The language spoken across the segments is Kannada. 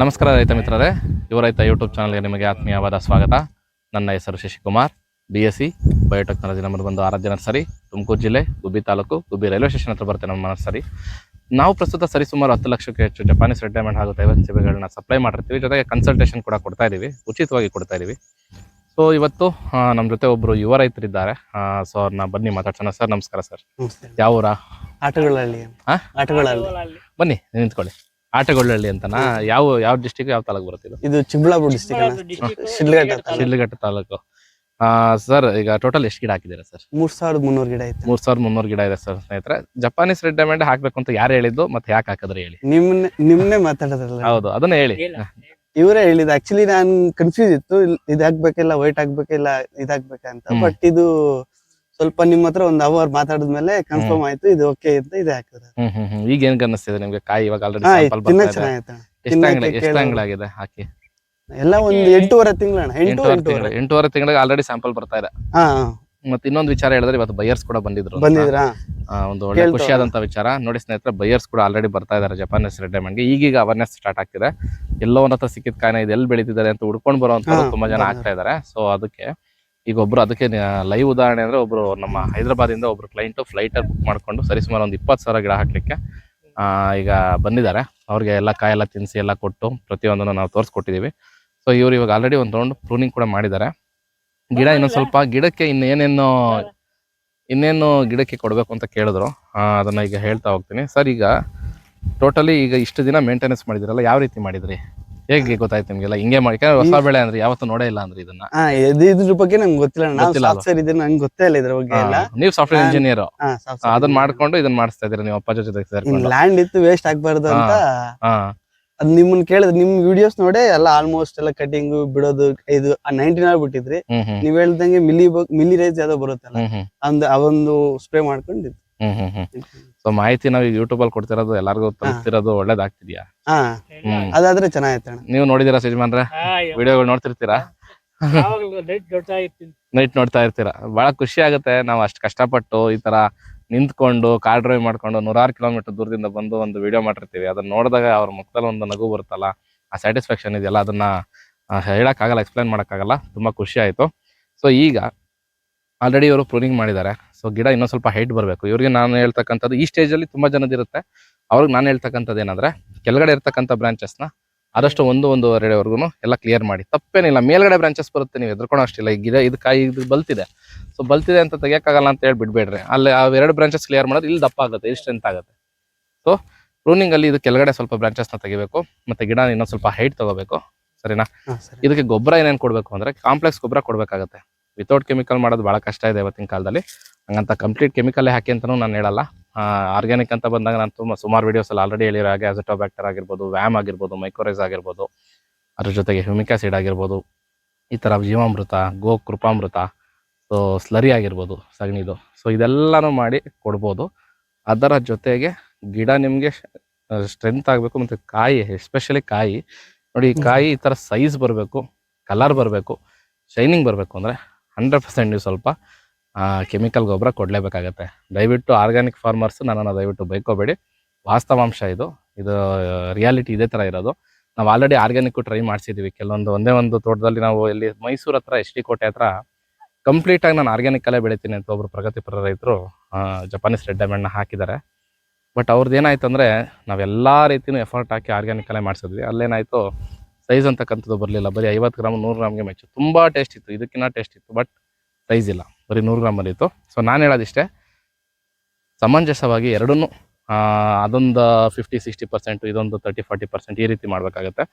ನಮಸ್ಕಾರ ರೈತ ಮಿತ್ರರೇ. ಯುವ ರೈತ ಯೂಟ್ಯೂಬ್ ಚಾನಲ್ಗೆ ನಿಮಗೆ ಆತ್ಮೀಯವಾದ ಸ್ವಾಗತ. ನನ್ನ ಹೆಸರು Shashikumar B S C biotechnology ನಮ್ಮದು ಬಂದು ಆರಾಧ್ಯ ನರ್ಸರಿ ತುಮಕೂರು ಜಿಲ್ಲೆ ಗುಬ್ಬಿ ತಾಲೂಕು ಗುಬ್ಬಿ ರೈಲ್ವೆ ಸ್ಟೇಷನ್ ಹತ್ರ ಬರುತ್ತೆ ನಮ್ಮ ನರ್ಸರಿ. ನಾವು ಪ್ರಸ್ತುತ ಸರಿಸುಮಾರು ಹತ್ತು ಲಕ್ಷಕ್ಕೆ ಹೆಚ್ಚು ಜಪಾನೀಸ್ ರೆಡ್ ಡೈಮಂಡ್ ಹಾಗೂ ತೈವತ್ ಸೇವೆಗಳನ್ನ ಸಪ್ಲೈ ಮಾಡಿರ್ತೀವಿ. ಜೊತೆಗೆ ಕನ್ಸಲ್ಟೇಷನ್ ಕೂಡ ಕೊಡ್ತಾ ಇದೀವಿ. ಉಚಿತವಾಗಿ ಕೊಡ್ತಾ ಇದ್ದೀವಿ ಸೊ ಇವತ್ತು ನಮ್ಮ ಜೊತೆ ಒಬ್ಬರು ಯುವ ರೈತರಿದ್ದಾರೆ. ಸೊ ಅವ್ರನ್ನ ಬನ್ನಿ ಮಾತಾಡ್ಸೋಣ. ಸರ್ ನಮಸ್ಕಾರ ಸರ್. ಯಾವ ಊರ ಆಟಗಳಲ್ಲಿ? ಆಟಗಳಲ್ಲಿ. ಬನ್ನಿ ನಿಂತ್ಕೊಳ್ಳಿ. ಆಟಗೊಳ್ಳಹಳ್ಳಿ ಅಂತನಾ? ಯಾವ ಯಾವ ಡಿಸ್ಟಿಕ್ ಯಾವ ತಾಲೂಕು ಬರುತ್ತೆ ಇದು? ಇದು ಚಿಕ್ಕಬಳ್ಳಾಪುರ ಡಿಸ್ಟಿಕ್ ಶಿಡ್ಲಘಟ್ಟ ತಾಲೂಕು. ಶಿಡ್ಲಘಟ್ಟ ತಾಲೂಕು. ಸರ್ ಈಗ ಟೋಟಲ್ ಎಷ್ಟು ಗಿಡ ಹಾಕಿದ್ದೀರಾ ಸರ್? ಮೂರ್ ಸಾವಿರದ ಮುನ್ನೂರು ಗಿಡ ಐತೆ. ಮೂರ್ ಸಾವಿರದ ಮುನ್ನೂರು ಗಿಡ ಇದೆ ಸರ್ ಸ್ನೇಹಿತರೆ. ಜಪಾನೀಸ್ ರೆಡ್ ಡೈಮಂಡ್ ಹಾಕ್ಬೇಕು ಅಂತ ಯಾರು ಹೇಳಿದ್ದು ಮತ್ತೆ ಯಾಕೆ ಹಾಕಿದ್ರೆ ಹೇಳಿ? ನಿಮ್ನೆ ನಿಮ್ನೆ ಮಾತಾಡೋದ್ರಲ್ಲ. ಹೌದು ಅದನ್ನ ಹೇಳಿ. ಇವರೇ ಹೇಳಿದ ಆಕ್ಚುಲಿ ನಾನ್ ಕನ್ಫ್ಯೂಸ್ ಇತ್ತು. ಇದಾಗ್ಬೇಕಿಲ್ಲ ಇದ್ ಹಾಕ್ಬೇಕಿಲ್ಲ ವೈಟ್ ಹಾಕ್ಬೇಕಿಲ್ಲ ಇದಾಗ್ಬೇಕಂತ ಹಾಕ್ಬೇಕಂತ. ಬಟ್ ಇದು ಸ್ವಲ್ಪ ನಿಮ್ಮ ಹತ್ರ ಒಂದ್ ಅವರ್ ಮಾತಾಡಿದ್ಮೇಲೆ ಕನ್ಫರ್ಮ್ ಆಯ್ತು ಇದು ಓಕೆ ಅಂತ ಇದು ಹಾಕಿದ್ರೆ. ಹ್ಮ್ ಹ್ಮ್ ಹ್ಮ್. ಈಗ ಏನ್ ಅನ್ನಿಸ್ತಿದೆ ನಿಮ್ಗೆ? ಕಾಯಿ ಇವಾಗ ಆಲ್ರೆಡಿ ಹಾ ತಿನ್ನ ಚೆನ್ನಾಗೈತೆ ಎಷ್ಟು ತಿನ್ನಕ್ಕೆ ಅಂಗಡಿ ಹಾಕಿ? ಎಲ್ಲ ಒಂದ್ ಎಂಟೂವರೆ ತಿಂಗಳಣ್ಣ ಎಂಟು ಎಂಟೂವರೆ ಎಂಟೂವರೆ. ತಿಂಗಳು. ಎಂಟೂವರೆ ತಿಂಗಳಿಗೆ ಆಲ್ರೆಡಿ ಸ್ಯಾಂಪಲ್ ಬರ್ತಾ ಇದೆ. ಹಾ ಹಾ. ಮತ್ತೆ ಇನ್ನೊಂದು ವಿಚಾರ ಹೇಳಿದ್ರೆ ಇವತ್ತು ಬೈಯರ್ಸ್ ಕೂಡ ಬಂದಿದ್ರು ಅಂತ. ಬಂದಿದ್ರಾ? ಆ, ಒಂದು ಒಳ್ಳೆ ಕೇಳ್ತಾ ಖುಷಿಯಾದಂತ ವಿಚಾರ. ನೋಡಿ ಸ್ನೇಹಿತರೆ ಬೈಯರ್ಸ್ ಕೂಡ ಆಲ್ರೆಡಿ ಬರ್ತಾ ಇದಾರೆ ಜಪಾನೀಸ್ ರೆಡ್ ಡೈಮಂಡ್ಗೆ ಈಗೀಗ ಅವೇರ್ನೆಸ್ ಸ್ಟಾರ್ಟ್ ಆಗ್ತಿದೆ. ಎಲ್ಲೋ ಒಂದ್ ಹತ್ರ ಸಿಕ್ಕಿದ ಕಾಯಿನ ಇದು ಎಲ್ಲಿ ಬೆಳೀತಿದ್ದಾರೆ ಅಂತ ಹುಡ್ಕೊಂಡು ಬರುವಂತ ಹಾ, ತುಂಬಾ ಜನ. ಆಗ್ತಾ ಇದಾರೆ. ಸೊ ಅದಕ್ಕೆ ಈಗ ಒಬ್ರು ಅದಕ್ಕೆ ಲೈವ್ ಉದಾಹರಣೆ ಅಂದ್ರೆ ಒಬ್ರು ನಮ್ಮ ಹೈದರಾಬಾದಿಂದ ಒಬ್ರು ಕ್ಲೈಂಟ್ ಫ್ಲೈಟ್ ಬುಕ್ ಮಾಡ್ಕೊಂಡು ಸರಿಸುಮಾರು ಒಂದು ಇಪ್ಪತ್ತು ಸಾವಿರ ಗಿಡ ಹಾಕಲಿಕ್ಕೆ ಆ, ಈಗ ಬಂದಿದ್ದಾರೆ. ಅವ್ರಿಗೆ ಎಲ್ಲ ಕಾಯೆಲ್ಲ ತಿನ್ಸಿ ಎಲ್ಲ ಕೊಟ್ಟು ಪ್ರತಿಯೊಂದನ್ನು ನಾವು ತೋರಿಸ್ಕೊಟ್ಟಿದ್ದೀವಿ. ಸೊ ಇವರು ಇವಾಗ ಆಲ್ರೆಡಿ ಒಂದು ರೌಂಡ್ ಪ್ರೂನಿಂಗ್ ಕೂಡ ಮಾಡಿದ್ದಾರೆ. ಗಿಡ ಇನ್ನೊಂದು ಸ್ವಲ್ಪ ಗಿಡಕ್ಕೆ ಇನ್ನೇನೇನು ಇನ್ನೇನು ಗಿಡಕ್ಕೆ ಕೊಡಬೇಕು ಅಂತ ಕೇಳಿದ್ರು. ಅದನ್ನು ಅದನ್ನ ಈಗ ಹೇಳ್ತಾ ಹೋಗ್ತೀನಿ. ಸರ್ ಈಗ ಟೋಟಲಿ ಈಗ ಇಷ್ಟು ದಿನ ಮೇಂಟೆನೆನ್ಸ್ ಮಾಡಿದಿರಲ್ಲ ಯಾವ ರೀತಿ ಮಾಡಿದ್ರಿ? ಹೇಗೆ ಗೊತ್ತಾಯ್ತು ನಿಮ್ಗೆಲ್ಲ? ಹಿಂಗೆ ಮಾಡಿ. ಯಾಕಂದ್ರೆ ಹೊಸ ಬೆಳೆ ಅಂದ್ರೆ ಯಾವತ್ತೂ ನೋಡೇ ಇಲ್ಲ ಅಂದ್ರೆ ಇದನ್ನ. ಹಾ ಇದು ಇದ್ರ ಬಗ್ಗೆ ನಂಗೆ ಗೊತ್ತಿಲ್ಲ. ನಾವು ಗೊತ್ತಿಲ್ಲ ಅಲ್ವಾ? ಸಾಫ್ಟ್ವೇರ್ ಇದೆ ನಂಗೆ ಗೊತ್ತೇ ಇಲ್ಲ ಇದ್ರ ಬಗ್ಗೆ ಎಲ್ಲ. ನೀವು ಸಾಫ್ಟ್ವೇರ್ ಇಂಜಿನಿಯರ್ ಹಾ software ಅದನ್ನ ಮಾಡ್ಕೊಂಡು ಇದನ್ನ ಮಾಡಿಸ್ತಾ ಇದೀರ ನೀವು ಅಪ್ಪ ಜೊತೆ ಸೇರ್ಕೊಂಡು? ಲ್ಯಾಂಡ್ ಇತ್ತು ವೇಸ್ಟ್ ಆಗ್ಬಾರ್ದು ಅಂತ. ಹಾ. ಅದ್ ನಿಮ್ಮನ್ನ ಕೇಳಿದ್ರೆ ನಿಮ್ ವಿಡಿಯೋಸ್ ನೋಡೇ ಎಲ್ಲ ಆಲ್ಮೋಸ್ಟ್ ಎಲ್ಲ ಕಟಿಂಗ್ ಬಿಡೋದು ಇದು ನೈನ್ಟೀನ್ ಬಿಟ್ಟಿದ್ರಿ. ಹ್ಮ್ ಹ್ಮ್. ನೀವ್ ಹೇಳ್ದಂಗೆ ಮಿಲಿ ಮಿಲಿ ರೈಸ್ ಯಾವ್ದೋ ಬರುತ್ತಲ್ಲ? ಹ್ಮ್ ಹ್ಮ್. ಅಂದ್ ಅವೊಂದು ಸ್ಪ್ರೇ ಮಾಡ್ಕೊಂಡಿದ್ದು. ಹ್ಮ್. ಹ್ಮ್ ಹ್ಮ್. ಸೊ ಮಾಹಿತಿ ನಾವು ಯೂಟ್ಯೂಬ್ ಅಲ್ಲಿ ಕೊಡ್ತಿರೋದು ಎಲ್ಲಾರ್ಗು ತಲುಪ್ತಿರೋದು ಒಳ್ಳೇದಾಗ್ತಿದ್ಯಾ? ಹ್ಮ್. ಅದಾದ್ರೆ ಚೆನ್ನಾಗೈತೆ ಅಣ್ಣ. ನೀವು ನೋಡಿದಿರಾ ಯಜಮಾನ್ರೆ? ವಿಡಿಯೋಗಳು ನೋಡ್ತಿರ್ತೀರಾ? ನೈಟ್ ನೋಡ್ತಾ ಇರ್ತೀರಾ? ಬಹಳ ಖುಷಿ ಆಗುತ್ತೆ. ನಾವು ಅಷ್ಟು ಕಷ್ಟಪಟ್ಟು ಈ ತರ ನಿಂತ್ಕೊಂಡು ಕಾರ್ ಡ್ರೈವ್ ಮಾಡ್ಕೊಂಡು ನೂರಾರು ಕಿಲೋಮೀಟರ್ ದೂರದಿಂದ ಬಂದು ಒಂದು ವಿಡಿಯೋ ಮಾಡಿರ್ತೀವಿ. ಅದನ್ನ ನೋಡಿದಾಗ ಅವ್ರ ಮುಖದಲ್ಲಿ ಒಂದು ನಗು ಬರುತ್ತಲ್ಲ ಆ ಸ್ಯಾಟಿಸ್ಫ್ಯಾಕ್ಷನ್ ಇದೆಯಲ್ಲ ಅದನ್ನ ಹೇಳಕ್ಕಾಗಲ್ಲ ಎಕ್ಸ್ಪ್ಲೈನ್ ಮಾಡೋಕ್ಕಾಗಲ್ಲ. ತುಂಬಾ ಖುಷಿ ಆಯ್ತು. ಸೊ ಈಗ ಆಲ್ರೆಡಿ ಇವರು ಪ್ರೂನಿಂಗ್ ಮಾಡಿದ್ದಾರೆ. ಸೊ ಗಿಡ ಇನ್ನೊಂದು ಸ್ವಲ್ಪ ಹೈಟ್ ಬರಬೇಕು. ಇವ್ರಿಗೆ ನಾನು ಹೇಳ್ತಕ್ಕಂಥದ್ದು ಈ ಸ್ಟೇಜಲ್ಲಿ ತುಂಬಾ ಜನದಿರುತ್ತೆ ಅವ್ರಿಗೆ ನಾನು ಹೇಳ್ತಕ್ಕಂಥದ್ದು ಏನಂದ್ರೆ ಕೆಳಗಡೆ ಇರ್ತಕ್ಕಂಥ ಬ್ರಾಂಚಸ್ನ ಆದಷ್ಟು ಒಂದು ಒಂದೂವರೆವರೆಗೂ ಎಲ್ಲ ಕ್ಲಿಯರ್ ಮಾಡಿ. ತಪ್ಪೇನಿಲ್ಲ ಮೇಲ್ಗಡೆ ಬ್ರಾಂಚಸ್ ಬರುತ್ತೆ ನೀವು ಎದ್ಕೊಂಡು ಅಷ್ಟಿಲ್ಲ. ಈ ಗಿಡ ಇದು ಕಾಯಿ ಇದು ಬಲ್ತಿದೆ. ಸೊ ಬಲ್ತಿದೆ ಅಂತ ತೆಗಿಯಕ್ಕಾಗಲ್ಲ ಅಂತ ಹೇಳಿ ಬಿಡ್ಬೇಡ್ರಿ. ಅಲ್ಲಿ ಆ ಎರಡು ಬ್ರಾಂಚಸ್ ಕ್ಲಿಯರ್ ಮಾಡೋದು ಇಲ್ಲಿ ದಪ್ಪ ಆಗುತ್ತೆ ಇಲ್ಲಿ ಸ್ಟ್ರೆಂತ್ ಆಗುತ್ತೆ. ಸೊ ಪ್ರೂನಿಂಗ್ ಅಲ್ಲಿ ಇದು ಕೆಳಗಡೆ ಸ್ವಲ್ಪ ಬ್ರಾಂಚಸ್ನ ನ ತೆಗಿಬೇಕು ಮತ್ತೆ ಗಿಡ ಇನ್ನೊಂದು ಸ್ವಲ್ಪ ಹೈಟ್ ತಗೋಬೇಕು. ಸರಿನಾ? ಇದಕ್ಕೆ ಗೊಬ್ಬರ ಏನೇನು ಕೊಡಬೇಕು ಅಂದ್ರೆ ಕಾಂಪ್ಲೆಕ್ಸ್ ಗೊಬ್ಬರ ಕೊಡಬೇಕಾಗುತ್ತೆ. ವಿತೌಟ್ ಕೆಮಿಕಲ್ ಮಾಡೋದು ಬಹಳ ಕಷ್ಟ ಇದೆ ಇವತ್ತಿನ ಕಾಲದಲ್ಲಿ. ಹಂಗಂತ ಕಂಪ್ಲೀಟ್ ಕೆಮಿಕಲ್ ಹಾಕಿ ಅಂತಲೂ ನಾನು ಹೇಳಲ್ಲ. ಆರ್ಗ್ಯಾನಿಕ್ ಅಂತ ಬಂದಾಗ ನಾನು ತುಂಬ ಸುಮಾರು ವಿಡಿಯೋಸ್ ಅಲ್ಲಿ ಆಲ್ರೆಡಿ ಹೇಳಿರೋ ಹಾಗೆ ಅಜಟೋಬ್ಯಾಕ್ಟರ್ ಆಗಿರ್ಬೋದು, ವ್ಯಾಮ್ ಆಗಿರ್ಬೋದು ಮೈಕೋರೈಸ್ ಆಗಿರ್ಬೋದು, ಅದ್ರ ಜೊತೆಗೆ ಹ್ಯೂಮಿಕಾಸಿಡ್ ಆಗಿರ್ಬೋದು, ಈ ಥರ ಜೀವಾಮೃತ, ಗೋ ಕೃಪಾಮೃತ ಸೊ ಸ್ಲರಿ ಆಗಿರ್ಬೋದು ಸಗಣಿದು. ಸೊ ಇದೆಲ್ಲನೂ ಮಾಡಿ ಕೊಡ್ಬೋದು. ಅದರ ಜೊತೆಗೆ ಗಿಡ ನಿಮಗೆ ಸ್ಟ್ರೆಂತ್ ಆಗಬೇಕು ಮತ್ತು ಕಾಯಿ ಎಸ್ಪೆಷಲಿ ಕಾಯಿ. ನೋಡಿ ಕಾಯಿ ಈ ಥರ ಸೈಜ್ ಬರಬೇಕು ಕಲರ್ ಬರಬೇಕು ಶೈನಿಂಗ್ ಬರಬೇಕು ಅಂದರೆ ಹಂಡ್ರೆಡ್ ಪರ್ಸೆಂಟ್ ನೀವು ಸ್ವಲ್ಪ ಕೆಮಿಕಲ್ ಗೊಬ್ಬರ ಕೊಡಲೇಬೇಕಾಗತ್ತೆ. ದಯವಿಟ್ಟು ಆರ್ಗ್ಯಾನಿಕ್ ಫಾರ್ಮರ್ಸ್ ನನ್ನನ್ನು ದಯವಿಟ್ಟು ಬೈಕೋಬೇಡಿ. ವಾಸ್ತವಾಂಶ ಇದು. ಇದು ರಿಯಾಲಿಟಿ ಇದೇ ಥರ ಇರೋದು. ನಾವು ಆಲ್ರೆಡಿ ಆರ್ಗ್ಯಾನಿಕ್ ಟ್ರೈ ಮಾಡಿಸಿದ್ದೀವಿ ಕೆಲವೊಂದು ಒಂದೇ ಒಂದು ತೋಟದಲ್ಲಿ ನಾವು ಇಲ್ಲಿ ಮೈಸೂರು ಹತ್ರ ಎಸ್ ಡಿ ಕೋಟೆ ಹತ್ರ ಕಂಪ್ಲೀಟ್ ಆಗಿ ನಾನು ಆರ್ಗ್ಯಾನಿಕ್ ಅಲ್ಲೇ ಬೆಳಿತೀನಿ ಅಂತ ಒಬ್ಬರು ಪ್ರಗತಿಪರ ರೈತರು ಜಪಾನೀಸ್ ರೆಡ್ ಡೈಮಂಡ್ನ ಹಾಕಿದ್ದಾರೆ. ಬಟ್ ಅವ್ರದ್ದು ಏನಾಯ್ತು ಅಂದರೆ ನಾವೆಲ್ಲ ರೀತಿಯೂ ಎಫರ್ಟ್ ಹಾಕಿ ಆರ್ಗ್ಯಾನಿಕ್ ಅಲ್ಲೇ ಮಾಡಿಸಿದ್ವಿ. ಅಲ್ಲೇನಾಯ್ತು, ಸೈಜ್ ಅಂತಕ್ಕಂಥದ್ದು ಬರಲಿಲ್ಲ. ಬರೀ ಐವತ್ತು ಗ್ರಾಮ್, ನೂರು ಗ್ರಾಮ್ಗೆ ಮೆಚ್ಚು. ತುಂಬ ಟೇಸ್ಟ್ ಇತ್ತು. ಇದಕ್ಕಿಂತ ಟೇಸ್ಟ್ ಇತ್ತು. ಬಟ್ ಸೈಜ್ ಇಲ್ಲ. ಬರೀ ನೂರು ಗ್ರಾಮ್ ಬಂದಿತ್ತು. ಸೊ ನಾನು ಹೇಳೋದಿಷ್ಟೇ, ಸಮಂಜಸವಾಗಿ ಎರಡೂ ಅದೊಂದು ಫಿಫ್ಟಿ ಸಿಕ್ಸ್ಟಿ ಪರ್ಸೆಂಟ್ ಇದೊಂದು ತರ್ಟಿ ಫಾರ್ಟಿ ಪರ್ಸೆಂಟ್ ಈ ರೀತಿ ಮಾಡಬೇಕಾಗತ್ತೆ.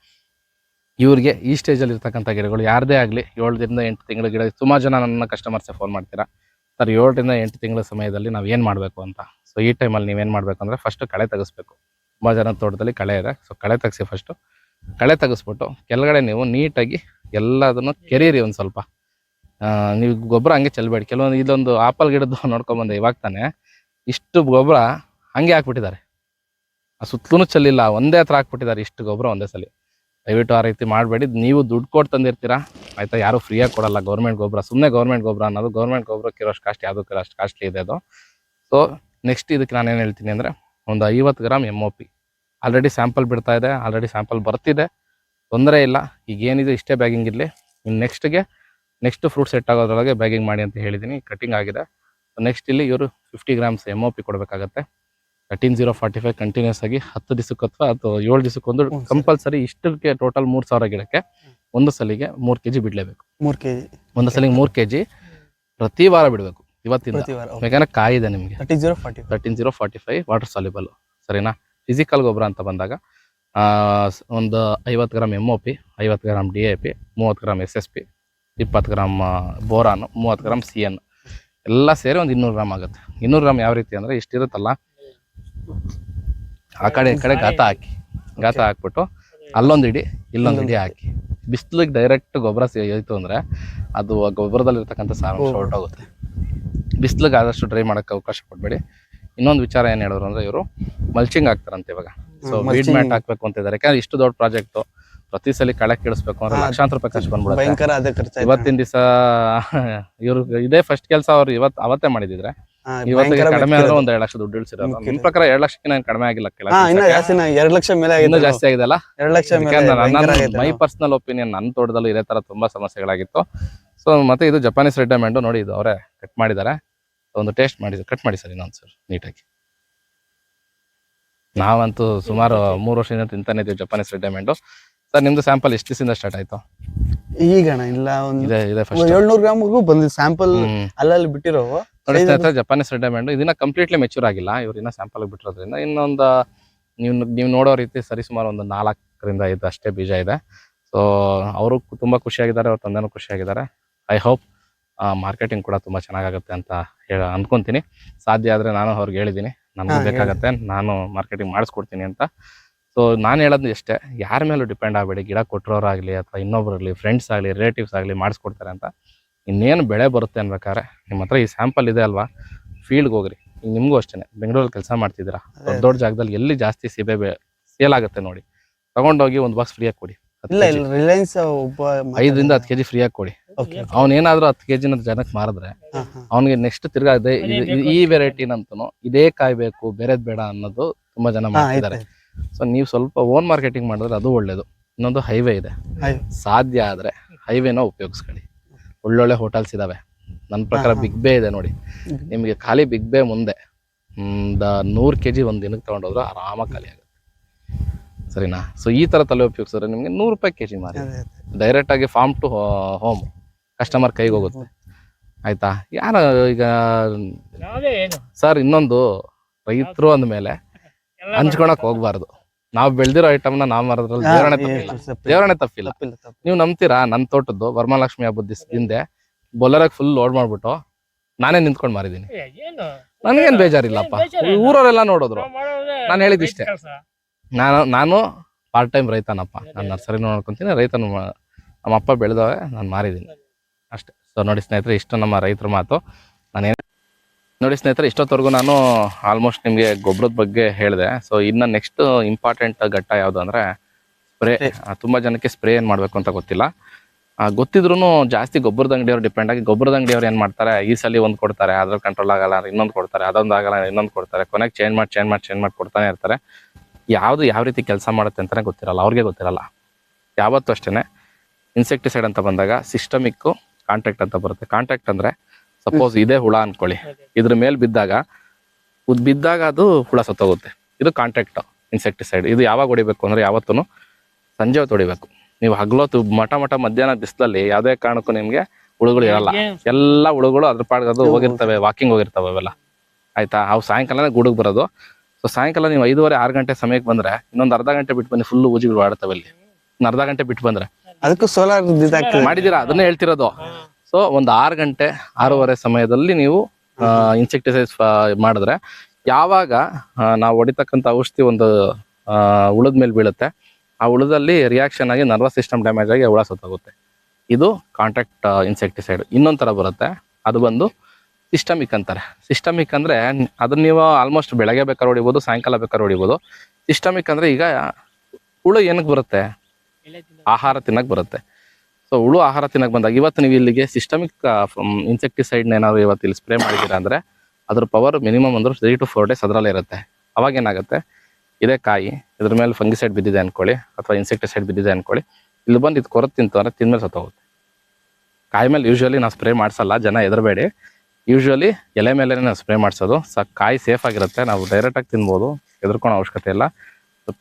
ಇವ್ರಿಗೆ ಈ ಸ್ಟೇಜಲ್ಲಿ ಇರ್ತಕ್ಕಂಥ ಗಿಡಗಳು ಯಾರದೇ ಆಗಲಿ ಏಳರಿಂದ ಎಂಟು ತಿಂಗಳ ಗಿಡ, ಸುಮಾರು ಜನ ನನ್ನ ಕಸ್ಟಮರ್ಸೇ ಫೋನ್ ಮಾಡ್ತೀರಾ? ಸರ್, ಏಳರಿಂದ ಎಂಟು ತಿಂಗಳ ಸಮಯದಲ್ಲಿ ನಾವು ಏನು ಮಾಡಬೇಕು ಅಂತ? ಸೊ ಈ ಟೈಮಲ್ಲಿ ನೀವೇನು ಮಾಡಬೇಕು ಅಂದರೆ ಫಸ್ಟು ಕಳೆ ತೆಗೆಸ್ಬೇಕು. ತುಂಬ ಜನ ತೋಟದಲ್ಲಿ ಕಳೆ ಇದೆ. ಸೊ ಕಳೆ ತೆಗೆಸಿ ಫಸ್ಟು ಕಳೆ ತೆಗೆಸ್ಬಿಟ್ಟು ಕೆಳಗಡೆ ನೀವು ನೀಟಾಗಿ ಎಲ್ಲದನ್ನು ಕೆರೀರಿ ಒಂದು ಸ್ವಲ್ಪ. ನೀವು ಗೊಬ್ಬರ ಹಂಗೆ ಚೆಲ್ಲಬೇಡಿ ಕೆಲವೊಂದು ಇದೊಂದು ಆಪಲ್ ಗಿಡದ್ದು ನೋಡ್ಕೊಂಬಂದೆ ಇವಾಗ ತಾನೆ ಇಷ್ಟು ಗೊಬ್ಬರ ಹಂಗೆ ಹಾಕ್ಬಿಟ್ಟಿದ್ದಾರೆ. ಆ ಸುತ್ತಲೂ ಚೆಲ್ಲಿಲ್ಲ, ಒಂದೇ ಹತ್ರ ಹಾಕ್ಬಿಟ್ಟಿದ್ದಾರೆ ಇಷ್ಟು ಗೊಬ್ಬರ ಒಂದೇ ಸಲ. ದಯವಿಟ್ಟು ಆ ರೀತಿ ಮಾಡಬೇಡಿ. ನೀವು ದುಡ್ಡು ಕೊಟ್ಟು ತಂದಿರ್ತೀರಾ? ಆಯ್ತಾ, ಯಾರು ಫ್ರೀಯಾಗಿ ಕೊಡಲ್ಲ. ಗೌರ್ಮೆಂಟ್ ಗೊಬ್ಬರ ಸುಮ್ಮನೆ ಗೌರ್ಮೆಂಟ್ ಗೊಬ್ಬರ ಅನ್ನೋದು ಗೌರ್ಮೆಂಟ್ ಗೊಬ್ಬರಕ್ಕೆ ಇರೋಷ್ಟು ಕಾಸ್ಟ್ ಯಾವುದಕ್ಕೆ ಅಷ್ಟು ಕಾಸ್ಟ್ಲಿ ಇದೆ ಅದು. ಸೊ ನೆಕ್ಸ್ಟ್ ಇದಕ್ಕೆ ನಾನು ಏನು ಹೇಳ್ತೀನಿ ಅಂದರೆ, ಒಂದು ಐವತ್ತು gram M O P already sample ಬಿಡ್ತಾ ಇದೆ ಆಲ್ರೆಡಿ ಸ್ಯಾಂಪಲ್ ಬರ್ತಿದೆ. ತೊಂದರೆ ಇಲ್ಲ. ಈಗ ಏನಿದೆ ಇಷ್ಟೇ ಬ್ಯಾಗಿಂಗ್ ಇರಲಿ. ಇನ್ನು ನೆಕ್ಸ್ಟ್ಗೆ ನೆಕ್ಸ್ಟ್ ಫ್ರೂಟ್ ಸೆಟ್ ಆಗೋದ್ರೊಳಗೆ ಬ್ಯಾಗಿಂಗ್ ಮಾಡಿ ಅಂತ ಹೇಳಿದ್ದೀನಿ ಕಟಿಂಗ್ ಆಗಿದೆ. ನೆಕ್ಸ್ಟ್ ಇಲ್ಲಿ ಇವರು fifty grams M O P ಕೊಡಬೇಕಾಗತ್ತೆ. Thirteen zero forty five continuous ಆಗಿ ಹತ್ತು ದಿವಸಕ್ಕೆ ಅಥವಾ ಅಥವಾ ಏಳು ದಿವಸಕ್ಕೊಂದು ಒಂದು ಕಂಪಲ್ಸರಿ ಇಷ್ಟಕ್ಕೆ ಟೋಟಲ್ ಮೂರು ಸಾವಿರ ಗಿಡಕ್ಕೆ ಒಂದು ಸಲಿಗೆ ಮೂರು ಕೆ ಜಿ ಬಿಡಲೇಬೇಕು. ಮೂರು ಕೆ ಜಿ ಒಂದು ಸಲಿಗೆ ಮೂರು ಕೆ ಜಿ ಪ್ರತಿ ವಾರ ಬಿಡಬೇಕು ಇವತ್ತಿನ ಯಾಕಂದ್ರೆ ಕಾಯಿದೆ ನಿಮಗೆ. Thirty zero forty thirteen zero forty five water soluble ಸರಿನಾ? ಫಿಸಿಕಲ್ ಗೊಬ್ಬರ ಅಂತ ಬಂದಾಗ ಒಂದು ಐವತ್ತು ಗ್ರಾಮ್ ಎಂ ಒ ಪಿ ಐವತ್ತು ಗ್ರಾಮ್ ಡಿ ಎ ಪಿ ಮೂವತ್ತು ಗ್ರಾಮ್ ಎಸ್ ಎಸ್ ಪಿ ಇಪ್ಪತ್ತು ಗ್ರಾಮ್ ಬೋರಾನ್ ಮೂವತ್ತು ಗ್ರಾಮ್ ಸಿ ಎನ್ ಎಲ್ಲ ಸೇರಿ ಒಂದು ಇನ್ನೂರು ಗ್ರಾಮ್ ಆಗುತ್ತೆ. ಇನ್ನೂರು ಗ್ರಾಮ್ ಯಾವ ರೀತಿ ಅಂದರೆ ಇಷ್ಟಿರುತ್ತಲ್ಲ ಆ ಕಡೆ ಈ ಕಡೆ ಗಾತ ಹಾಕಿ. ಗಾತ ಹಾಕ್ಬಿಟ್ಟು ಅಲ್ಲೊಂದು ಇಡಿ ಇಲ್ಲೊಂದು ಇಡಿ ಹಾಕಿ. ಬಿಸಿಲಿಗೆ ಡೈರೆಕ್ಟ್ ಗೊಬ್ಬರ ಸೇತು ಅಂದರೆ ಅದು ಗೊಬ್ಬರದಲ್ಲಿರ್ತಕ್ಕಂಥ ಸಾರಾಂಶ ಶಾರ್ಟ್ ಹೊರಟೋಗುತ್ತೆ. ಬಿಸಿಲಿಗೆ ಆದಷ್ಟು ಡ್ರೈ ಮಾಡೋಕ್ಕೆ ಅವಕಾಶ ಕೊಡಬೇಡಿ. ಇನ್ನೊಂದು ವಿಚಾರ ಏನು ಹೇಳೋರು ಅಂದರೆ ಇವರು ಮಲ್ಚಿಂಗ್ ಹಾಕ್ತಾರಂತೆ ಇವಾಗ. ಸೊ ಟ್ರೀಟ್ಮೆಂಟ್ ವೀಡ್ ಮ್ಯಾಟ್ ಹಾಕ್ಬೇಕು ಅಂತ ಇದ್ದಾರೆ. ಯಾಕಂದ್ರೆ ಇಷ್ಟು ದೊಡ್ಡ ಪ್ರಾಜೆಕ್ಟ್ ಪ್ರತಿ ಸಲ ಕಳೆ ಕೇಳಿಸ್ಬೇಕು ಅಂದ್ರೆ ಲಕ್ಷಾಂತರ ರೂಪಾಯಿ ಖರ್ಚು ಬಂದ್ಬಿಡುತ್ತೆ ಭಯಂಕರ ಅದೇ ಇವತ್ತಿನ ದಿವಸ ಇವ್ರು ಇದೇ ಫಸ್ಟ್ ಕೆಲಸ ಅವ್ರು ಇವತ್ತು ಅವತ್ತೇ ಮಾಡಿದಿದ್ರೆ ಇವತ್ತಿಗೆ ಕಡಿಮೆ. ಆದ್ರೆ ಒಂದ್ ಎರಡು ಲಕ್ಷ ದುಡ್ಡು ಇಳಿಸಿರೋದು ನಿಮ್. ಪ್ರಕಾರ ಎರಡು ಲಕ್ಷಕ್ಕಿಂತ ಕಡಿಮೆ ಆಗಿಲ್ಲ ಕೆಲ ಹಾ ಇನ್ನ. ಜಾಸ್ತಿ ಎರಡ್ ಲಕ್ಷ ಮೇಲೆ ಇನ್ನೂ ಆಗೈತೆ ಜಾಸ್ತಿ ಆಗಿದೆ ಅಲ್ಲ ಎರಡ್ ಲಕ್ಷ ಮೇಲೆ ಭಯಂಕರ ಆಗೈತೆ ಮೈ. ಪರ್ಸನಲ್ ಒಪಿನಿಯನ್ ನನ್ನ ತೋಟದಲ್ಲೂ ಇದೇ ತರ ತುಂಬಾ ಸಮಸ್ಯೆಗಳಾಗಿತ್ತು ಸೊ ಮತ್ತೆ ಇದು ಜಪಾನೀಸ್ ರೆಡ್ ಡೈಮಂಡ್ ನೋಡಿ ಇದು ಅವರೇ ಕಟ್ ಮಾಡಿದ್ದಾರೆ ಒಂದು ಟೇಸ್ಟ್ ಮಾಡಿ ಕಟ್ ಮಾಡಿ ಸರ್ ಇನ್ನೊಂದು ಸರ್ ನೀಟಾಗಿ ನಾವಂತೂ ಸುಮಾರು ಮೂರು ವರ್ಷದಿಂದ ತಿಂತಾನೆ ಇದ್ದೀವಿ ಜಪಾನೀಸ್ ರೆಡ್ ಡೈಮಂಡ್ ಸರ್ ನಿಮ್ದು ಸ್ಯಾಂಪಲ್ ಎಷ್ಟು ದಿವಸದಿಂದ ಸ್ಟಾರ್ಟ್ ಆಯ್ತು? ಈಗ ಇಲ್ಲ ಒಂದು ಇದೆ ಇದೆ ಫಸ್ಟ್ ಏಳ್ನೂರು ಗ್ರಾಮ್ಗೂ ಬಂದಿದೆ ಸ್ಯಾಂಪಲ್ ಅಲ್ಲಲ್ಲಿ ಬಿಟ್ಟಿರೋ ಜಪಾನೀಸ್ ರೆಡ್ ಡೈಮಂಡ್ ಇದನ್ನ ಕಂಪ್ಲೀಟ್ಲಿ ಮೆಚೂರ್ ಆಗಿಲ್ಲ ಇವ್ರ ಇನ್ನ ಸ್ಯಾಂಪಲ್ ಬಿಟ್ಟಿರೋದ್ರಿಂದ. ಇನ್ನೊಂದು ನೀವು ನೀವು ನೋಡೋ ರೀತಿ ಸರಿಸುಮಾರು ಒಂದು ನಾಲ್ಕರಿಂದ ಐದು ಅಷ್ಟೇ ಬೀಜ ಇದೆ. ಸೊ ಅವರು ತುಂಬಾ ಖುಷಿಯಾಗಿದ್ದಾರೆ ಅವ್ರ ತಂದೆನೂ ಖುಷಿಯಾಗಿದ್ದಾರೆ. ಐ ಹೋಪ್ ಮಾರ್ಕೆಟಿಂಗ್ ಕೂಡ ತುಂಬಾ ಚೆನ್ನಾಗಾಗುತ್ತೆ ಅಂತ ಹೇಳ ಅನ್ಕೊಂತೀನಿ. ಸಾಧ್ಯ ಆದ್ರೆ ನಾನು ಅವ್ರಿಗೆ ಹೇಳಿದ್ದೀನಿ. ನನಗೆ ಬೇಕಾಗತ್ತೆ. ನಾನು ಮಾರ್ಕೆಟಿಂಗ್ ಮಾಡಿಸ್ಕೊಡ್ತೀನಿ ಅಂತ. ಸೊ ನಾನು ಹೇಳೋದು ಎಷ್ಟೇ ಯಾರ ಮೇಲೂ ಡಿಪೆಂಡ್ ಆಗಬೇಡಿ. ಗಿಡ ಕೊಟ್ಟರೋರಾಗಲಿ ಅಥವಾ ಇನ್ನೊಬ್ಬರಲ್ಲಿ ಫ್ರೆಂಡ್ಸ್ ಆಗಲಿ ರಿಲೇಟಿವ್ಸ್ ಆಗಲಿ ಮಾಡಿಸ್ಕೊಡ್ತಾರೆ ಅಂತ. ಇನ್ನೇನು ಬೆಳೆ ಬರುತ್ತೆ ಅನ್ಬೇಕಾದ್ರೆ ನಿಮ್ಮ ಹತ್ರ ಈ ಸ್ಯಾಂಪಲ್ ಇದೆ ಅಲ್ವಾ? ಫೀಲ್ಡ್ಗೆ ಹೋಗ್ರಿ. ಈಗ ನಿಮಗೂ ಅಷ್ಟೇ ಬೆಂಗಳೂರಲ್ಲಿ ಕೆಲಸ ಮಾಡ್ತಿದ್ದೀರಾ? ದೊಡ್ಡ ದೊಡ್ಡ ಜಾಗದಲ್ಲಿ ಎಲ್ಲಿ ಜಾಸ್ತಿ ಸೀಬೆ ಸೇಲ್ ಆಗುತ್ತೆ ನೋಡಿ. ತಗೊಂಡೋಗಿ ಒಂದು ಬಾಕ್ಸ್ ಫ್ರೀಯಾಗಿ ಕೊಡಿ. ಇಲ್ಲ ಇಲ್ಲ ರಿಲಯನ್ಸ್ ಒಬ್ಬ ಐದರಿಂದ ಹತ್ತು ಕೆಜಿ ಫ್ರೀಯಾಗಿ ಕೊಡಿ. ಓಕೆ ಏನಾದರೂ ಹತ್ತು ಕೆಜಿನ ಜನಕ್ಕೆ ಮಾರಿದ್ರೆ ಅವನಿಗೆ ನೆಕ್ಸ್ಟ್ ತಿರ್ಗಾ ಅದೇ ಇದು- ಇದು- ಈ ವೆರೈಟಿನಂತೂ ಇದೇ ಕಾಯ್ಬೇಕು ಬೇರೆದ್ ಬೇಡ ಅನ್ನೋದು ತುಂಬಾ ಜನ ಮಾಡ್ತಿದ್ದಾರೆ. ಸೊ ನೀವು ಸ್ವಲ್ಪ ಓನ್ ಮಾರ್ಕೆಟಿಂಗ್ ಮಾಡಿದ್ರೆ ಅದು ಒಳ್ಳೇದು. ಇನ್ನೊಂದು ಹೈವೇ ಇದೆ. ಸಾಧ್ಯ ಆದ್ರೆ ಹೈವೇನ ಉಪಯೋಗಿಸ್ಕೊಳ್ಳಿ. ಒಳ್ಳೊಳ್ಳೆ ಹೋಟೆಲ್ಸ್ ಇದಾವೆ. ನನ್ನ ಪ್ರಕಾರ. ಬಿಗ್ ಬೇ ಇದೆ ನೋಡಿ. ನಿಮಗೆ ಖಾಲಿ ಬಿಗ್ ಬೇ ಮುಂದೆ ಒಂದು ನೂರು ಕೆ ಜಿ ಒಂದು ದಿನಕ್ಕೆ ತಗೊಂಡೋದ್ರೆ ಆರಾಮಾಗಿ ಖಾಲಿ ಆಗುತ್ತೆ. ಸರಿನಾ? ಸೊ ಈ ಥರ ತಲೆ ಉಪಯೋಗಿಸಿದ್ರೆ ನಿಮಗೆ ನೂರು ರೂಪಾಯಿ ಕೆ ಜಿ ಮಾರಿ. ಡೈರೆಕ್ಟ್ ಆಗಿ ಫಾರ್ಮ್ ಟು ಹೋಮ್ ಕಸ್ಟಮರ್ ಕೈಗೆ ಹೋಗುತ್ತೆ. ಆಯ್ತಾ? ಯಾರ ಈಗ ಸರ್ ಇನ್ನೊಂದು ರೈತರು ಅಂದಮೇಲೆ ಹಂಚ್ಕೊಳಕ್ ಹೋಗ್ಬಾರ್ದು. ನಾವ್ ಬೆಳೆದಿರೋ ಐಟಮ್ನ ನಾವು ಮಾರೋದ್ರಲ್ಲಿ ದೇವರಣೆ ತಪ್ಪಿಲ್ಲ. ದೇವರಣೆ ತಪ್ಪಿಲ್ಲ. ನೀವು ನಂಬ್ತೀರಾ? ನನ್ ತೋಟದ್ದು ವರಮಹಾಲಕ್ಷ್ಮಿ ಹಬ್ಬದ ದಿವ್ಸ ಹಿಂದೆ. ಬೊಲರಾಗ ಫುಲ್ ಲೋಡ್ ಮಾಡ್ಬಿಟ್ಟು ನಾನೇ ನಿಂತ್ಕೊಂಡ್ ಮಾರಿದೀನಿ. ನನ್ಗೇನ್ ಏನು? ನನಗೇನು ಬೇಜಾರಿಲ್ಲಪ್ಪ? ಊರವರೆಲ್ಲ ನೋಡಿದ್ರು. ನಾನು ಮಾಡೋದೇ ನಾನ್ ಹೇಳಿದ್ ರೈತ ಇಷ್ಟೇ. ನಾನು ನಾನು ಪಾರ್ಟ್ ಟೈಮ್ ರೈತನಪ್ಪ. ನಾನು ನರ್ಸರಿ ನೋಡ್ಕೊಂತೀನಿ ರೈತನ ನಮ್ಮ ಅಪ್ಪ ಬೆಳೆದವೆ ನಾನು ಮಾರಿದ್ದೀನಿ ಅಷ್ಟೇ. ಸೊ ನೋಡಿ ಸ್ನೇಹಿತರೆ ಇಷ್ಟು ನಮ್ಮ ರೈತರ ಮಾತು. ನಾನೇನು ನೋಡಿ ಸ್ನೇಹಿತರೆ ಇಷ್ಟೊತ್ತವರೆಗೂ ನಾನು ಆಲ್ಮೋಸ್ಟ್ ನಿಮಗೆ ಗೊಬ್ಬರದ ಬಗ್ಗೆ ಹೇಳಿದೆ. ಸೊ ಇನ್ನು ನೆಕ್ಸ್ಟ್ ಇಂಪಾರ್ಟೆಂಟ್ ಘಟ್ಟ ಯಾವುದು ಅಂದರೆ ಸ್ಪ್ರೇ ತುಂಬ ಜನಕ್ಕೆ ಸ್ಪ್ರೇ ಏನು ಮಾಡಬೇಕು ಅಂತ ಗೊತ್ತಿಲ್ಲ. ಗೊತ್ತಿದ್ರು ಜಾಸ್ತಿ ಗೊಬ್ಬರದ ಅಂಗಡಿಯವ್ರು ಡಿಪೆಂಡ್ ಆಗಿ ಗೊಬ್ಬರದ ಅಂಗಡಿಯವ್ರು ಏನು ಮಾಡ್ತಾರೆ? ಈ ಸಲ ಒಂದು ಕೊಡ್ತಾರೆ ಅದ್ರಲ್ಲಿ ಕಂಟ್ರೋಲ್ ಆಗಲ್ಲ ಇನ್ನೊಂದು ಕೊಡ್ತಾರೆ ಅದೊಂದು ಆಗಲ್ಲ ಇನ್ನೊಂದು ಕೊಡ್ತಾರೆ. ಕೊನೆಗೆ ಚೇಂಜ್ ಮಾಡಿ ಚೇಂಜ್ ಮಾಡಿ ಚೇಂಜ್ ಮಾಡಿ ಕೊಡ್ತಾನೆ ಇರ್ತಾರೆ. ಯಾವುದು ಯಾವ ರೀತಿ ಕೆಲಸ ಮಾಡುತ್ತೆ ಅಂತಲೇ ಗೊತ್ತಿರಲ್ಲ ಅವ್ರಿಗೆ ಗೊತ್ತಿರಲ್ಲ. ಯಾವತ್ತೂ ಅಷ್ಟೇ ಇನ್ಸೆಕ್ಟಿಸೈಡ್ ಅಂತ ಬಂದಾಗ ಸಿಸ್ಟಮಿಕ್ಕು ಕಾಂಟ್ಯಾಕ್ಟ್ ಅಂತ ಬರುತ್ತೆ. ಕಾಂಟ್ಯಾಕ್ಟ್ ಅಂದರೆ ಸಪೋಸ್ ಇದೇ ಹುಳ ಅನ್ಕೊಳ್ಳಿ. ಇದ್ರ ಮೇಲೆ ಬಿದ್ದಾಗ ಉದ್ ಬಿದ್ದಾಗ ಅದು ಹುಳ ಸತ್ತೋಗುತ್ತೆ. ಇದು ಕಾಂಟ್ಯಾಕ್ಟ್ ಇನ್ಸೆಕ್ಟಿಸೈಡ್ ಇದು ಯಾವಾಗ ಹೊಡಿಬೇಕು ಅಂದ್ರೆ ಯಾವತ್ತೂ ಸಂಜೆ ಹೊತ್ತು ಹೊಡಿಬೇಕು. ನೀವು ಹಗ್ಲೊತ್ತು ಮಠ ಮಠ ಮಧ್ಯಾಹ್ನ ಬಿಸಿಲಲ್ಲಿ ಯಾವುದೇ ಕಾರಣಕ್ಕೂ ನಿಮಗೆ ಹುಳುಗಳು ಇರಲ್ಲ. ಎಲ್ಲ ಹುಳುಗಳು ಅದ್ರ ಪಾಡ್ಗದು ಅದು ಹೋಗಿರ್ತವೆ ವಾಕಿಂಗ್ ಹೋಗಿರ್ತವೆ ಅವೆಲ್ಲ. ಆಯ್ತಾ? ಅವು ಸಾಯಂಕಾಲನೇ ಗೂಡಿಗೆ ಬರೋದು. ಸೊ ಸಾಯಂಕಾಲ ನೀವು ಐದುವರೆ ಆರು ಗಂಟೆ ಸಮಯಕ್ಕೆ ಬಂದ್ರೆ ಇನ್ನೊಂದು ಅರ್ಧ ಗಂಟೆ ಬಿಟ್ಟು ಬನ್ನಿ ಫುಲ್ ಊಜಿಗಳು ಆಡ್ತವೆ ಅಲ್ಲಿ ಇನ್ನು ಅರ್ಧ ಗಂಟೆ ಬಿಟ್ಟು ಬಂದ್ರೆ. ಅದಕ್ಕೂ ಸೋಲಾರ್ ಮಾಡಿದೀರಾ ಅದನ್ನೇ ಹೇಳ್ತಿರೋದು. ಸೊ ಒಂದು ಆರು ಗಂಟೆ, ಆರೂವರೆ ಸಮಯದಲ್ಲಿ ನೀವು ಇನ್ಸೆಕ್ಟಿಸೈಡ್ಸ್ ಮಾಡಿದ್ರೆ ಯಾವಾಗ ನಾವು ಹೊಡಿತಕ್ಕಂಥ ಔಷಧಿ ಒಂದು ಉಳದ ಮೇಲೆ ಬೀಳುತ್ತೆ, ಆ ಉಳದಲ್ಲಿ ರಿಯಾಕ್ಷನ್ ಆಗಿ ನರ್ವಸ್ ಸಿಸ್ಟಮ್ ಡ್ಯಾಮೇಜ್ ಆಗಿ ಹುಳ ಸತ್ತೋಗುತ್ತೆ. ಇದು ಕಾಂಟ್ಯಾಕ್ಟ್ ಇನ್ಸೆಕ್ಟಿಸೈಡ್ ಇನ್ನೊಂದು ಥರ ಬರುತ್ತೆ, ಅದು ಬಂದು ಸಿಸ್ಟಮಿಕ್ ಅಂತಾರೆ. ಸಿಸ್ಟಮಿಕ್ ಅಂದರೆ ಅದನ್ನ ನೀವು ಆಲ್ಮೋಸ್ಟ್ ಬೆಳಗ್ಗೆ ಬೇಕಾದ್ರೆ ಹೊಡಿಬೋದು, ಸಾಯಂಕಾಲ ಬೇಕಾದ್ರೆ ಹೊಡಿಬೋದು. ಸಿಸ್ಟಮಿಕ್ ಅಂದರೆ ಈಗ ಹುಳು ಏನಕ್ಕೆ ಬರುತ್ತೆ? ಆಹಾರ ತಿನ್ನಕ್ಕೆ ಬರುತ್ತೆ. ಸೊ ಹುಳು ಆಹಾರ ತಿನ್ನಕ್ಕೆ ಬಂದಾಗ ಇವತ್ತು ನೀವು ಇಲ್ಲಿಗೆ ಸಿಸ್ಟಮಿಕ್ ಇನ್ಸೆಕ್ಟಿಸೈಡ್ನ ಏನಾದ್ರು ಇವತ್ತು ಇಲ್ಲಿ ಸ್ಪ್ರೇ ಮಾಡಿದ್ದೀರಾ ಅಂದರೆ ಅದ್ರ ಪವರ್ ಮಿನಿಮಮ್ ಅಂದ್ರೆ ತ್ರೀ ಟು ಫೋರ್ ಡೇಸ್ ಅದರಲ್ಲೇ ಇರುತ್ತೆ. ಅವಾಗ ಏನಾಗುತ್ತೆ? ಇದೇ ಕಾಯಿ, ಇದ್ರ ಮೇಲೆ ಫಂಗಿಸೈಡ್ ಬಿದ್ದಿದೆ ಅಂದ್ಕೊಳ್ಳಿ ಅಥವಾ ಇನ್ಸೆಕ್ಟಿಸೈಡ್ ಬಿದ್ದಿದೆ ಅನ್ಕೊಳ್ಳಿ. ಇಲ್ಲಿ ಬಂದು ಇದು ಕೊರತೆ ತಿಂತು ಅಂದ್ರೆ ತಿಂದ್ಮೇಲೆ ಸತ್ತೋಗುತ್ತೆ. ಕಾಯಿ ಮೇಲೆ ಯೂಶ್ವಲಿ ನಾವು ಸ್ಪ್ರೇ ಮಾಡಿಸಲ್ಲ, ಜನ ಎದರಬೇಡಿ ಯೂಶ್ವಲಿ ಎಲೆ ಮೇಲೆ ನಾವು ಸ್ಪ್ರೇ ಮಾಡಿಸೋದು. ಸ, ಕಾಯಿ ಸೇಫ್ ಆಗಿರುತ್ತೆ. ನಾವು ಡೈರೆಕ್ಟಾಗಿ ತಿನ್ಬೋದು. ಹೆದರ್ಕೊಳೋ ಅವಶ್ಯಕತೆ ಇಲ್ಲ.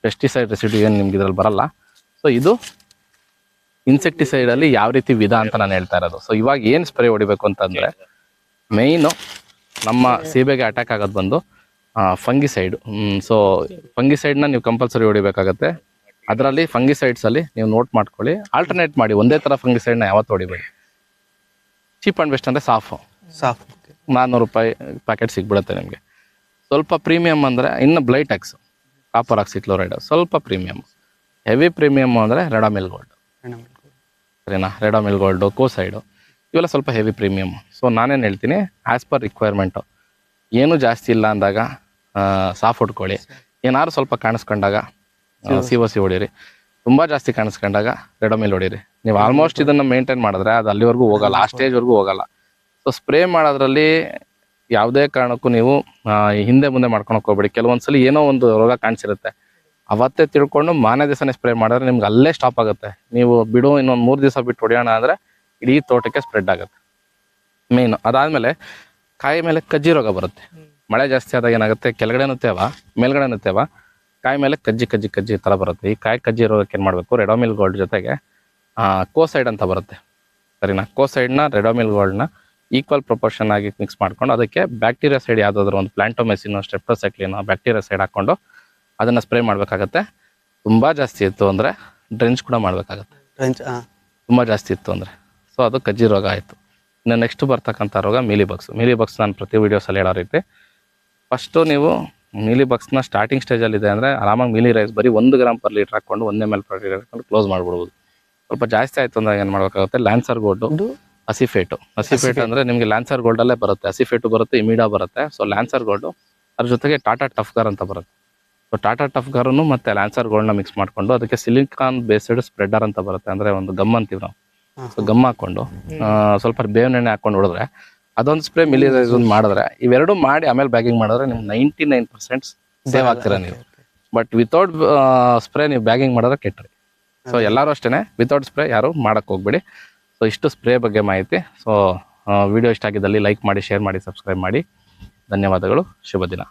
ಪೆಸ್ಟಿಸೈಡ್ ರೆಸಿಡ್ಯೂ ಏನು ನಿಮ್ಗೆ ಇದ್ರಲ್ಲಿ ಬರಲ್ಲ. ಸೊ ಇದು ಇನ್ಸೆಕ್ಟಿಸೈಡ್ ಅಲ್ಲಿ ಯಾವ ರೀತಿ ವಿಧ ಅಂತ ನಾನು ಹೇಳ್ತಾ ಇರೋದು. ಸೊ ಇವಾಗ ಏನು ಸ್ಪ್ರೇ ಹೊಡಿಬೇಕು ಅಂತಂದ್ರೆ ಮೇಯ್ನು ನಮ್ಮ ಸೀಬೆಗೆ ಅಟ್ಯಾಕ್ ಆಗೋದು ಬಂದು ಫಂಗಿಸೈಡ್ ಸೊ ಫಂಗಿಸೈಡ್ನ ನೀವು ಕಂಪಲ್ಸರಿ ಹೊಡಿಬೇಕಾಗತ್ತೆ. ಅದರಲ್ಲಿ ಫಂಗಿಸೈಡ್ಸ್ ಅಲ್ಲಿ ನೀವು ನೋಟ್ ಮಾಡ್ಕೊಳ್ಳಿ. ಆಲ್ಟರ್ನೇಟ್ ಮಾಡಿ ಒಂದೇ ಥರ ಫಂಗಿಸೈಡ್ನ ಯಾವತ್ತು ಹೊಡಿಬೇಡಿ. ಚೀಪ್ ಆ್ಯಂಡ್ ಬೆಸ್ಟ್ ಅಂದರೆ ಸಾಫು. ಸಾಫ್ ನಾನ್ನೂರು ರೂಪಾಯಿ ಪ್ಯಾಕೆಟ್ ಸಿಗ್ಬಿಡುತ್ತೆ ನಿಮಗೆ. ಸ್ವಲ್ಪ ಪ್ರೀಮಿಯಮ್ ಅಂದರೆ ಇನ್ನು ಬ್ಲೈಟ್ಯಾಕ್ಸ್ ಕಾಪರ್ ಆಕ್ಸಿಕ್ಲೋರೈಡ್ ಸ್ವಲ್ಪ ಪ್ರೀಮಿಯಮ್ ಹೆವಿ ಪ್ರೀಮಿಯಮ್ ಅಂದರೆ ರೆಡಾಮಿಲ್ ಗೋಲ್ಡ್ ಸರಿನಾ? ರೆಡಾಮಿಲ್ ಗೋಲ್ಡು ಕೋಸೈಡು ಇವೆಲ್ಲ ಸ್ವಲ್ಪ ಹೆವಿ ಪ್ರೀಮಿಯಮ್ ಸೊ ನಾನೇನು ಹೇಳ್ತೀನಿ ಆ್ಯಸ್ ಪರ್ ರಿಕ್ವೈರ್ಮೆಂಟು ಏನೂ ಜಾಸ್ತಿ ಇಲ್ಲ ಅಂದಾಗ ಸಾಫ್ ಉಟ್ಕೊಳ್ಳಿ. ಏನಾದ್ರು ಸ್ವಲ್ಪ ಕಾಣಿಸ್ಕೊಂಡಾಗ ಸಿ ಒ ಸಿ ಹೊಡೀರಿ. ತುಂಬ ಜಾಸ್ತಿ ಕಾಣಿಸ್ಕೊಂಡಾಗ ರೆಡಮಿಲ್ ಹೊಡೀರಿ. ನೀವು ಆಲ್ಮೋಸ್ಟ್ ಇದನ್ನು ಮೇಂಟೈನ್ ಮಾಡಿದ್ರೆ ಅದು ಅಲ್ಲಿವರೆಗೂ ಹೋಗಲ್ಲ ಆ ಸ್ಟೇಜ್ವರೆಗೂ ಹೋಗಲ್ಲ. ಸೊ ಸ್ಪ್ರೇ ಮಾಡೋದ್ರಲ್ಲಿ ಯಾವುದೇ ಕಾರಣಕ್ಕೂ ನೀವು ಹಿಂದೆ ಮುಂದೆ ಮಾಡ್ಕೊಳಕ್ ಹೋಗ್ಬೇಡಿ. ಕೆಲವೊಂದ್ಸಲಿ ಏನೋ ಒಂದು ರೋಗ ಕಾಣಿಸಿರುತ್ತೆ. ಅವತ್ತೇ ತಿಳ್ಕೊಂಡು ಮಾನೇ ದಿವಸನೇ ಸ್ಪ್ರೇ ಮಾಡಿದ್ರೆ ನಿಮ್ಗೆ ಅಲ್ಲೇ ಸ್ಟಾಪ್ ಆಗುತ್ತೆ. ನೀವು ಬಿಡು, ಇನ್ನೊಂದು ಮೂರು ದಿವಸ ಬಿಟ್ಟು ಹೊಡೆಯೋಣ ಅಂದರೆ ಇಡೀ ತೋಟಕ್ಕೆ ಸ್ಪ್ರೆಡ್ ಆಗುತ್ತೆ. ಮೇಯ್ನು ಅದಾದಮೇಲೆ ಕಾಯಿ ಮೇಲೆ ಕಜ್ಜಿ ರೋಗ ಬರುತ್ತೆ. ಮಳೆ ಜಾಸ್ತಿ ಆದಾಗ ಏನಾಗುತ್ತೆ? ಕೆಳಗಡೆನೂ ತೇವ, ಮೇಲ್ಗಡೆನೂ ತೇವ. ಕಾಯಿ ಮೇಲೆ ಕಜ್ಜಿ ಕಜ್ಜಿ ಕಜ್ಜಿ ಥರ ಬರುತ್ತೆ. ಈ ಕಾಯಿ ಕಜ್ಜಿ ರೋಗಕ್ಕೆ ಏನು ಮಾಡಬೇಕು? ರೆಡೋಮಿಲ್ ಗೋಲ್ಡ್ ಜೊತೆಗೆ ಕೋಸೈಡ್ ಅಂತ ಬರುತ್ತೆ. ಸರಿನಾ? ಕೋಸೈಡ್ನ ರೆಡೋಮಿಲ್ ಗೋಲ್ಡ್ನ ಈಕ್ವಲ್ ಪ್ರೊಪೋರ್ಷನ್ ಆಗಿ ಮಿಕ್ಸ್ ಮಾಡ್ಕೊಂಡು ಅದಕ್ಕೆ ಬ್ಯಾಕ್ಟೀರಿಯಾ ಸೈಡ್ ಯಾವುದಾದ್ರು ಒಂದು ಪ್ಲಾಂಟೋಮೆಸಿನೋ ಸ್ಟೆಪ್ಟೋಸೈಕ್ಲಿನೋ ಬ್ಯಾಕ್ಟೀರಿಯಾ ಸೈಡ್ ಹಾಕ್ಕೊಂಡು ಅದನ್ನು ಸ್ಪ್ರೇ ಮಾಡಬೇಕಾಗತ್ತೆ. ತುಂಬ ಜಾಸ್ತಿ ಇತ್ತು ಅಂದರೆ ಡ್ರೆಂಚ್ ಕೂಡ ಮಾಡಬೇಕಾಗತ್ತೆ. ಡ್ರೆಂಚ್ ತುಂಬ ಜಾಸ್ತಿ ಇತ್ತು ಅಂದರೆ. ಸೊ ಅದು ಕಜ್ಜಿ ರೋಗ ಆಯಿತು. ಇನ್ನು ನೆಕ್ಸ್ಟ್ ಬರ್ತಕ್ಕಂಥ ರೋಗ ಮೀಲಿ ಬಾಕ್ಸ್ ಮೀಲಿ ಬಾಕ್ಸ್ ನಾನು ಪ್ರತಿ ವೀಡಿಯೋಸಲ್ಲಿ ಹೇಳೋ ರೀತಿ. ಫಸ್ಟು ನೀವು ಮೀಲಿ ಬಾಕ್ಸ್ನ ಸ್ಟಾರ್ಟಿಂಗ್ ಸ್ಟೇಜಲ್ಲಿದೆ ಅಂದರೆ ಆರಾಮಾಗಿ ಮೀಲಿ ರೈಸ್ ಬರೀ ಒಂದು ಗ್ರಾಮ್ ಪರ್ ಲೀಟ್ರ್ ಹಾಕ್ಕೊಂಡು ಒಂದೇ ಮೇಲೆ ಲೀಟರ್ ಹಾಕೊಂಡು ಕ್ಲೋಸ್ ಮಾಡ್ಬಿಡ್ಬೋದು. ಸ್ವಲ್ಪ ಜಾಸ್ತಿ ಆಯಿತು ಅಂದರೆ ಏನು ಮಾಡಬೇಕಾಗುತ್ತೆ? ಲ್ಯಾನ್ಸರ್ ಗೋಲ್ಡು ಹಸಿಫೇಟು ಹಸಿಫೇಟು ಹಸಿಫೇಟ್ ಅಂದರೆ ನಿಮಗೆ ಲ್ಯಾನ್ಸರ್ ಗೋಲ್ಡಲ್ಲೇ ಬರುತ್ತೆ. ಹಸಿಫೇಟು ಬರುತ್ತೆ ಇಮಿಡಾ ಬರುತ್ತೆ. ಸೊ ಲ್ಯಾನ್ಸರ್ ಗೋಲ್ಡು ಅದ್ರ ಜೊತೆಗೆ ಟಾಟಾ ಟಫ್ಗಾರ್ ಅಂತ ಬರುತ್ತೆ. ಸೊ ಟಾಟಾ ಟಫ್ ಗಾರನು ಲ್ಯಾನ್ಸರ್ ಗೋಲ್ಡ್ನ ಮಿಕ್ಸ್ ಮಾಡಿಕೊಂಡು ಅದಕ್ಕೆ ಸಿಲಿಕಾನ್ ಬೇಸ್ಡ್ ಸ್ಪ್ರೆಡರ್ ಅಂತ ಬರುತ್ತೆ. ಅಂದ್ರೆ ಒಂದು ಗಮ್ ಅಂತೀವಿ ನಾವು. ಸೊ ಗಮ್ ಹಾಕೊಂಡು ಸ್ವಲ್ಪ ಬೇವಿನ ಎಣ್ಣೆ ಹಾಕೊಂಡು ಹೊಡೆದ್ರೆ ಅದೊಂದು ಸ್ಪ್ರೇ ಮಿಲಿ ರೈಸ್ ಒಂದು ಮಾಡಿದ್ರೆ ಇವೆರಡು ಮಾಡಿ ಆಮೇಲೆ ಬ್ಯಾಗಿಂಗ್ ಮಾಡಿದ್ರೆ ನಿಮ್ಗೆ ನೈಂಟಿ ನೈನ್ ಪರ್ಸೆಂಟ್ ಸೇವ್ ಆಗ್ತೀರಾ ನೀವು. ಬಟ್ ವಿತೌಟ್ ಸ್ಪ್ರೇ ನೀವು ಬ್ಯಾಗಿಂಗ್ ಮಾಡಿದ್ರೆ ಕೆಟ್ಟರಿ ಸೊ ಎಲ್ಲರೂ ಅಷ್ಟೇ ವಿತೌಟ್ ಸ್ಪ್ರೇ ಯಾರು ಮಾಡಕ್ಕೆ ಹೋಗ್ಬೇಡಿ. ಸೊ ಇಷ್ಟು ಸ್ಪ್ರೇ ಬಗ್ಗೆ ಮಾಹಿತಿ. ಸೊ ವಿಡಿಯೋ ಇಷ್ಟ ಆಗಿದ್ದಲ್ಲಿ ಲೈಕ್ ಮಾಡಿ ಶೇರ್ ಮಾಡಿ ಸಬ್ಸ್ಕ್ರೈಬ್ ಮಾಡಿ. ಧನ್ಯವಾದಗಳು. ಶುಭ ದಿನ.